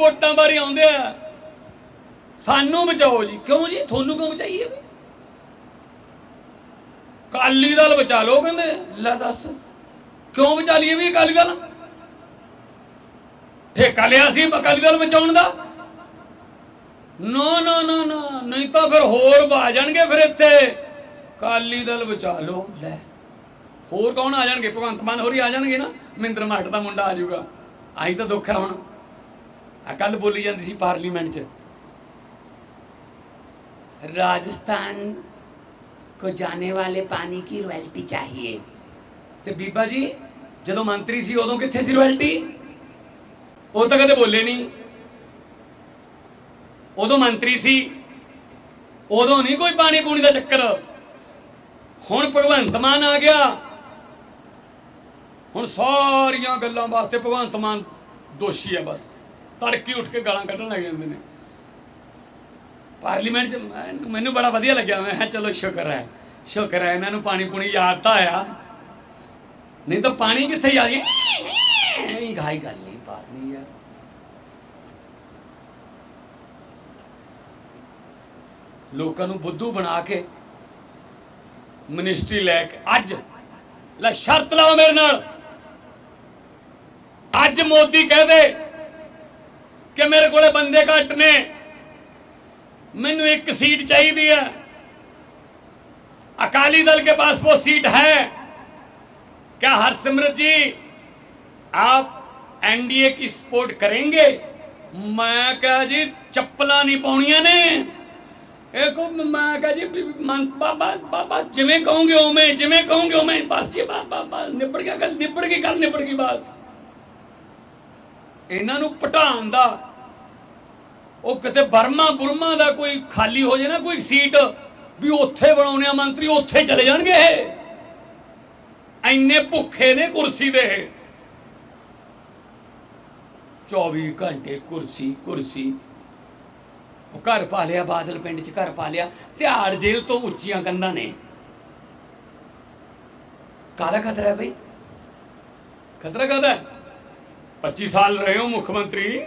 ਵੋਟਾਂ ਬਾਰੇ ਆਉਂਦੇ ਆ। ਸਾਨੂੰ ਬਚਾਓ ਜੀ। ਕਿਉਂ ਜੀ? ਤੁਹਾਨੂੰ ਕਿਉਂ ਬਚਾਈਏ ਅਕਾਲੀ ਦਲ ਬਚਾ ਲਓ ਕਹਿੰਦੇ। ਲੈ ਦੱਸ। ਕਿਉਂ ਬਚਾ ਲਈਏ ਵੀ ਅਕਾਲੀ ਦਲ? ਠੇਕਾ ਲਿਆ ਸੀ ਅਕਾਲੀ ਦਲ ਬਚਾਉਣ ਦਾ। ਨੋ ਨੋ ਨੋ ਨੋ। ਨਹੀਂ ਤਾਂ ਫਿਰ ਹੋਰ ਆ ਜਾਣਗੇ ਫਿਰ ਇੱਥੇ। ਅਕਾਲੀ ਦਲ ਬਚਾ ਲਓ। ਲੈ। ਹੋਰ ਕੌਣ ਆ ਜਾਣਗੇ? ਭਗਵੰਤ ਮਾਨ ਹੋਰੀ ਆ ਜਾਣਗੇ ਨਾ। ਮਹਿੰਦਰ ਮਾਟ ਦਾ ਮੁੰਡਾ ਆ ਜਾਊਗਾ। ਆਹੀ ਤਾਂ ਦੁੱਖ ਹੈ ਹੁਣ। ਆ ਕੱਲ ਬੋਲੀ ਜਾਂਦੀ ਸੀ ਪਾਰਲੀਮੈਂਟ 'ਚ। ਰਾਜਸਥਾਨ ਕੋ ਜਾਣੇ ਵਾਲੇ ਪਾਣੀ की रॉयल्टी ਚਾਹੀਏ? ਤੇ ਬੀਬਾ ਜੀ, ਜਦੋਂ ਮੰਤਰੀ ਸੀ ਉਦੋਂ ਕਿੱਥੇ ਸੀ ਰॉयल्टी ਉਹ ਤਾਂ ਕਦੇ ਬੋਲੇ ਨਹੀਂ। ਉਦੋਂ ਮੰਤਰੀ ਸੀ, ਉਦੋਂ ਨਹੀਂ ਕੋਈ ਪਾਣੀ ਪੂਣੀ ਦਾ ਚੱਕਰ। ਹੁਣ ਭਗਵੰਤ ਮਾਨ ਆ ਗਿਆ। ਹੁਣ ਸਾਰੀਆਂ ਗੱਲਾਂ ਵਾਸਤੇ ਭਗਵੰਤ ਮਾਨ ਦੋਸ਼ੀ ਹੈ ਬਸ। ਤੜਕੀ ਉੱਠ ਕੇ ਗਾਲਾਂ ਕੱਢਣ ਲੱਗ ਜਾਂਦੇ ਨੇ। ਪਾਰਲੀਮੈਂਟ 'ਚ ਮੈਨੂੰ- ਬੜਾ ਵਧੀਆ ਲੱਗਿਆ। ਮੈਂ ਕਿਹਾ ਚਲੋ ਸ਼ੁਕਰ ਹੈ। ਸ਼ੁਕਰ ਹੈ, ਇਹਨਾਂ ਨੂੰ ਪਾਣੀ ਪੂਣੀ ਯਾਦ ਤਾਂ ਆਇਆ। ਨਹੀਂ ਤਾਂ ਪਾਣੀ ਕਿੱਥੇ ਯਾਦ ਇਹ ਗਾਈ ਗੱਲ ਨਹੀਂ, ਬਾਤ ਨਹੀਂ ਯਾਰ। ਲੋਕਾਂ ਨੂੰ ਬੁੱਧੂ ਬਣਾ ਕੇ ਮਿਨਿਸਟਰੀ ਲੈ ਕੇ ਅੱਜ, ਲੈ ਸ਼ਰਤ ਲਾਓ ਮੇਰੇ ਨਾਲ। ਅੱਜ ਮੋਦੀ ਕਹਦੇ ਕਿ ਮੇਰੇ ਕੋਲੇ ਬੰਦੇ ਘੱਟ ਨੇ ਮੈਨੂੰ ਇੱਕ सीट चाहिए है अकाली दल के पास वो सीट है क्या हरसिमरत जी आप एनडीए की सपोर्ट करेंगे मैं कहा जी ਚੱਪਲਾਂ ਨਹੀਂ ਪਾਉਣੀਆਂ ਨੇ ਇਹ ਕੋ ਮੈਂ ਕਹਾ ਜੀ ਵੀ ਮਨ ਬਾਬਾ ਬਾਬਾ ਜਿਵੇਂ ਕਹੋਗੇ ਉਵੇਂ ਜਿਵੇਂ ਕਹੋਗੇ ਉਵੇਂ ਬਸ ਜੀ ਬਾਬਾ ਬਸ ਨਿਬੜ ਗਿਆ ਗੱਲ ਨਿਬੜ ਗਈ ਗੱਲ ਨਿਬੜ ਗਈ ਬਸ ਉਹ ਕਿਤੇ ਬਰਮਾ ਬੁਰਮਾ ਦਾ ਕੋਈ ਖਾਲੀ ਹੋ ਜੇ ਨਾ ਕੋਈ ਸੀਟ, ਵੀ ਉੱਥੇ ਬਣਾਉਣੇ ਆ ਮੰਤਰੀ ਉੱਥੇ ਚਲੇ ਜਾਣਗੇ ਇਹ। ਐਨੇ ਭੁੱਖੇ ਨੇ ਕੁਰਸੀ ਦੇ। 24 ਘੰਟੇ ਕੁਰਸੀ ਕੁਰਸੀ। ਉਹ ਘਰ ਪਾ ਲਿਆ, ਬਾਦਲ ਪਿੰਡ 'ਚ ਘਰ ਪਾ ਲਿਆ। ਤਿਹਾੜ ਜੇਲ੍ਹ ਤੋਂ ਉੱਚੀਆਂ ਕੰਧਾਂ ਨੇ। ਕਾਹਦਾ ਖਤਰਾ ਹੈ ਬਈ? ਖਤਰਾ ਕਾਹਦਾ ਹੈ? 25 ਸਾਲ ਰਹੇ ਹੋ ਮੁੱਖ ਮੰਤਰੀ।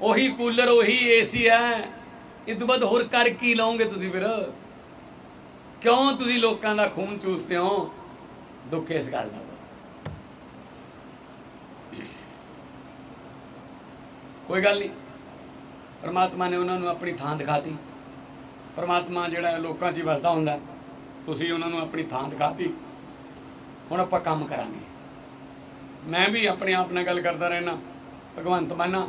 ਉਹੀ ਕੂਲਰ, ਉਹੀ ਏਸੀ ਹੈ। ਇਹ ਤੋਂ ਬਾਅਦ ਹੋਰ ਕਰ ਕੀ ਲਓਗੇ ਤੁਸੀਂ ਫਿਰ? ਕਿਉਂ ਤੁਸੀਂ ਲੋਕਾਂ ਦਾ ਖੂਨ ਚੂਸਦੇ ਹੋ? ਦੁੱਖ ਇਸ ਗੱਲ ਦਾ ਕੋਈ ਗੱਲ ਨਹੀਂ। ਪਰਮਾਤਮਾ ਨੇ ਉਹਨਾਂ ਨੂੰ ਆਪਣੀ ਥਾਂ ਦਿਖਾਤੀ। ਪਰਮਾਤਮਾ ਜਿਹੜਾ ਲੋਕਾਂ 'ਚ ਹੀ ਵਸਦਾ ਹੁੰਦਾ ਤੁਸੀਂ ਉਹਨਾਂ ਨੂੰ ਆਪਣੀ ਥਾਂ ਦਿਖਾਤੀ। ਹੁਣ ਆਪਾਂ ਕੰਮ ਕਰਾਂਗੇ। ਮੈਂ ਵੀ ਆਪਣੇ ਆਪ ਨਾਲ ਗੱਲ ਕਰਦਾ ਰਹਿਣਾ ਭਗਵੰਤ ਮਾਨਾ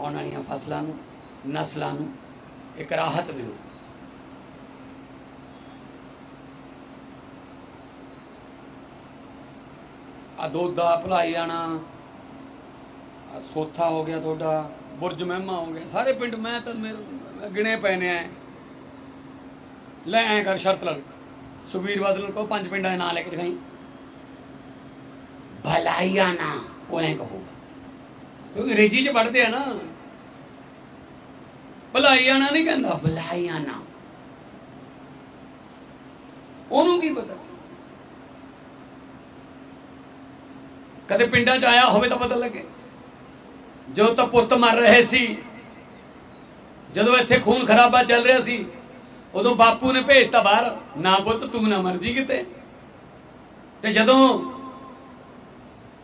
ਆਉਣ ਵਾਲੀਆਂ ਫਸਲਾਂ ਨੂੰ, ਨਸਲਾਂ ਨੂੰ, ਇੱਕ ਰਾਹਤ ਦਿਓ। ਆ ਦੁੱਧ ਦਾ ਭਲਾਈ ਆਣਾ, ਆ ਸੋਥਾ ਹੋ ਗਿਆ ਤੁਹਾਡਾ, ਬੁਰਜ ਮਹਿਮਾ ਹੋ ਗਿਆ, ਸਾਰੇ ਪਿੰਡ ਮੈਂ ਤਾਂ ਮੇਰੇ ਗਿਣੇ ਪਏ ਨੇ ਐ। ਲੈ ਐ ਕਰ ਸ਼ਰਤ ਲੜ ਸੁਖਬੀਰ ਬਾਦਲ ਨੂੰ ਕਹੋ, ਪੰਜ ਪਿੰਡਾਂ ਦੇ ਨਾਂ ਲੈ ਕੇ ਦਿਖਾਈ। ਭਲਾਈਆ ਨਾ ਉਹ ਐ ਕਹੋ। ਕਿਉਂਕਿ ਰੇਜੀ ਚ ਪੜਦੇ ਆ ਨਾ। ਭਲਾਈਆਣਾ ਨਹੀਂ ਕਹਿੰਦਾ। ਭਲਾਈਆਣਾ। ਉਹਨੂੰ ਕੀ ਪਤਾ? ਕਦੇ ਪਿੰਡਾਂ 'ਚ ਆਇਆ ਹੋਵੇ ਤਾਂ ਪਤਾ ਲੱਗੇ। ਜੋ ਤਾਂ ਪੁੱਤ ਮਰ ਰਹੇ ਸੀ ਜਦੋਂ ਇੱਥੇ ਖੂਨ ਖਰਾਬਾ ਚੱਲ ਰਿਹਾ ਸੀ ਉਦੋਂ ਬਾਪੂ ਨੇ ਭੇਜਤਾ ਬਾਹਰ ਨਾ ਪੁੱਤ ਤੂੰ ਨਾ ਮਰ ਜੀ ਕਿਤੇ। ਤੇ ਜਦੋਂ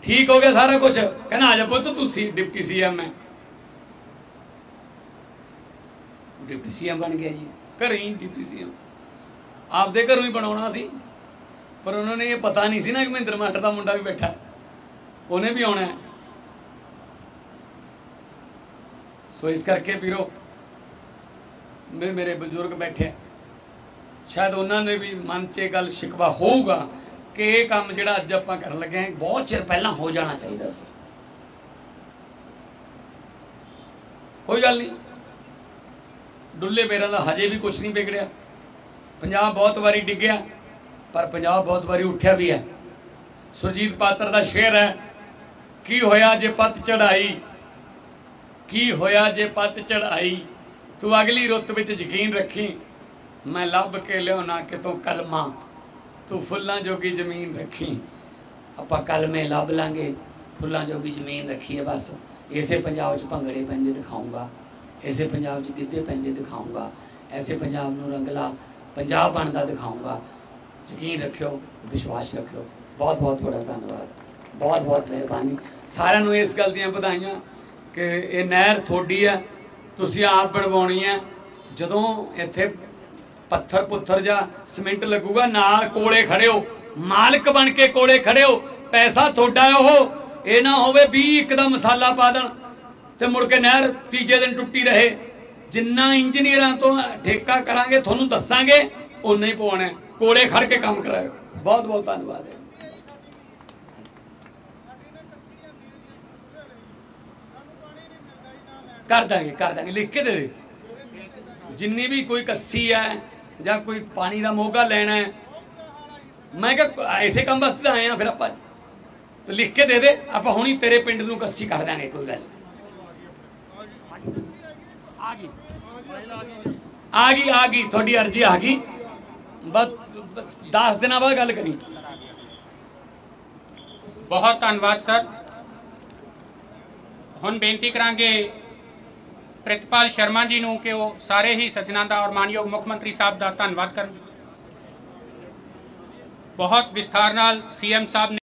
ਠੀਕ ਹੋ ਗਿਆ ਸਾਰਾ ਕੁਝ ਕਹਿੰਦਾ ਆ ਜਾ ਪੁੱਤ ਤੂੰ ਸੀ ਡਿਪਟੀ ਸੀਐਮ ਹੈ ਡਿਪਟੀ ਸੀਐਮ ਬਣ ਗਿਆ ਜੀ। ਘਰੇ ਹੀ ਡਿਪਟੀ ਸੀਐਮ। ਆਪਦੇ ਘਰੋਂ ਹੀ ਬਣਾਉਣਾ ਸੀ। ਪਰ ਉਹਨਾਂ ਨੇ ਇਹ ਪਤਾ ਨਹੀਂ ਸੀ ਨਾ ਕਿ ਮਹਿੰਦਰ ਮਾਸਟਰ ਦਾ ਮੁੰਡਾ ਵੀ ਬੈਠਾ। ਉਹਨੇ ਵੀ ਆਉਣਾ ਸੋ ਇਸ ਕਰਕੇ ਵੀਰੋ, ਮੇ ਮੇਰੇ ਬਜ਼ੁਰਗ ਬੈਠੇ ਸ਼ਾਇਦ ਉਹਨਾਂ ਨੇ ਵੀ ਮਨ 'ਚ ਇਹ ਗੱਲ ਸ਼ਿਕਵਾ ਹੋਊਗਾ ਕਿ ਇਹ ਕੰਮ ਜਿਹੜਾ ਅੱਜ ਆਪਾਂ ਕਰਨ ਲੱਗੇ ਹਾਂ, ਬਹੁਤ ਚਿਰ ਪਹਿਲਾਂ ਹੋ ਜਾਣਾ ਚਾਹੀਦਾ ਸੀ। ਕੋਈ ਗੱਲ ਨਹੀਂ। ਡੁੱਲੇ ਬੇਰਾਂ ਦਾ ਹਜੇ ਵੀ ਕੁਝ ਨਹੀਂ ਵਿਗੜਿਆ। ਪੰਜਾਬ ਬਹੁਤ ਵਾਰੀ ਡਿੱਗਿਆ, ਪਰ ਪੰਜਾਬ ਬਹੁਤ ਵਾਰੀ ਉੱਠਿਆ ਵੀ ਹੈ। ਸੁਰਜੀਤ ਪਾਤਰ ਦਾ ਸ਼ੇਰ ਹੈ, ਕੀ ਹੋਇਆ ਜੇ ਪੱਤ ਚੜਾਈ ਕੀ ਹੋਇਆ ਜੇ ਪੱਤ ਚੜਾਈ ਤੂੰ ਅਗਲੀ ਰੁੱਤ ਵਿੱਚ ਯਕੀਨ ਰੱਖੀ, ਮੈਂ ਲੱਭ ਕੇ ਲਿਆਉਣਾ ਕਿਤੋਂ ਕਲਮਾ। ਤੂੰ ਫੁੱਲਾਂ ਜੋਗੀ ਜ਼ਮੀਨ ਰੱਖੀ, ਆਪਾਂ ਕਲਮੇ ਲੱਭ ਲਾਂਗੇ। ਫੁੱਲਾਂ ਜੋਗੀ ਜ਼ਮੀਨ ਰੱਖੀਏ ਬਸ, ਇਸੇ ਪੰਜਾਬ 'ਚ ਭੰਗੜੇ ਪੈਂਦੇ ਦਿਖਾਉਂਗਾ ਇਸੇ ਪੰਜਾਬ 'ਚ ਗਿੱਧੇ ਪੈਂਦੇ ਦਿਖਾਉਂਗਾ, ਐਸੇ ਪੰਜਾਬ ਨੂੰ ਰੰਗਲਾ ਪੰਜਾਬ ਬਣਦਾ ਦਿਖਾਉਂਗਾ। ਯਕੀਨ ਰੱਖਿਓ, ਵਿਸ਼ਵਾਸ ਰੱਖਿਓ। ਬਹੁਤ ਬਹੁਤ ਤੁਹਾਡਾ ਧੰਨਵਾਦ। ਬਹੁਤ ਬਹੁਤ ਮਿਹਰਬਾਨੀ। ਸਾਰਿਆਂ ਨੂੰ ਇਸ ਗੱਲ ਦੀਆਂ ਵਧਾਈਆਂ ਕਿ ਇਹ ਨਹਿਰ ਥੋੜੀ ਹੈ ਤੁਸੀਂ ਆਪ ਬਣਵਾਉਣੀ ਹੈ ਜਦੋਂ ਇੱਥੇ ਪੱਥਰ ਪੁੱਥਰ ਜਾਂ ਸਿਮੈਂਟ ਲੱਗੂਗਾ, ਨਾਲ ਕੋਲੇ ਖੜਿਓ, ਮਾਲਕ ਬਣ ਕੇ ਕੋਲੇ ਖੜਿਓ, ਪੈਸਾ ਤੁਹਾਡਾ ਉਹ, ਇਹ ਨਾ ਹੋਵੇ ਵੀਹ ਇੱਕ ਦਾ ਮਸਾਲਾ ਪਾ ਦੇਣ। ਤੇ ਮੁੜ ਕੇ ਨਹਿਰ ਤੀਜੇ ਦਿਨ ਟੁੱਟੀ ਰਹੇ। ਜਿੰਨਾ ਇੰਜੀਨੀਅਰਾਂ ਤੋਂ ਠੇਕਾ ਕਰਾਂਗੇ, ਤੁਹਾਨੂੰ ਦੱਸਾਂਗੇ ਉਨਾ ਹੀ ਪਵਾਉਣਾ ਕੋਲੇ ਖੜ ਕੇ ਕੰਮ ਕਰਾਇਓ। ਬਹੁਤ ਬਹੁਤ ਧੰਨਵਾਦ ਹੈ। ਕਰ ਦਾਂਗੇ ਕਰ ਦਾਂਗੇ। ਲਿਖ ਕੇ ਦੇ ਦੇ। ਜਿੰਨੀ ਵੀ ਕੋਈ ਕੱਸੀ ਹੈ ਜਾਂ ਕੋਈ ਪਾਣੀ ਦਾ ਮੋਗਾ ਲੈਣਾ ਹੈ। ਮੈਂ ਕਿਹਾ, ਐਸੇ ਕੰਮ ਵਾਸਤੇ ਤਾਂ ਆਏ ਆ ਫਿਰ ਆਪਾਂ। ਤੇ ਲਿਖ ਕੇ ਦੇ ਦੇ, ਆਪਾਂ ਹੁਣੀ ਤੇਰੇ ਪਿੰਡ ਨੂੰ ਕੱਸੀ ਕਰ ਦਾਂਗੇ, ਕੋਈ ਗੱਲ ਆ ਗਈ। ਆ ਗਈ ਤੁਹਾਡੀ ਅਰਜ਼ੀ ਆ ਗਈ। ਬਸ 10 ਦਿਨਾਂ ਬਾਅਦ ਗੱਲ ਕਰੀ। ਬਹੁਤ ਧੰਨਵਾਦ, ਸਰ। ਹੁਣ ਬੇਨਤੀ ਕਰਾਂਗੇ ਪ੍ਰਿਤਪਾਲ ਸ਼ਰਮਾ ਜੀ ਨੂੰ ਕਿ ਉਹ ਸਾਰੇ ਹੀ ਸੱਜਣਾਂ ਦਾ ਔਰ ਮਾਨਯੋਗ ਮੁੱਖ ਮੰਤਰੀ ਸਾਹਿਬ ਦਾ ਧੰਨਵਾਦ ਕਰਨ। ਬਹੁਤ ਵਿਸਥਾਰ ਨਾਲ ਸੀਐਮ ਸਾਹਿਬ ਨੇ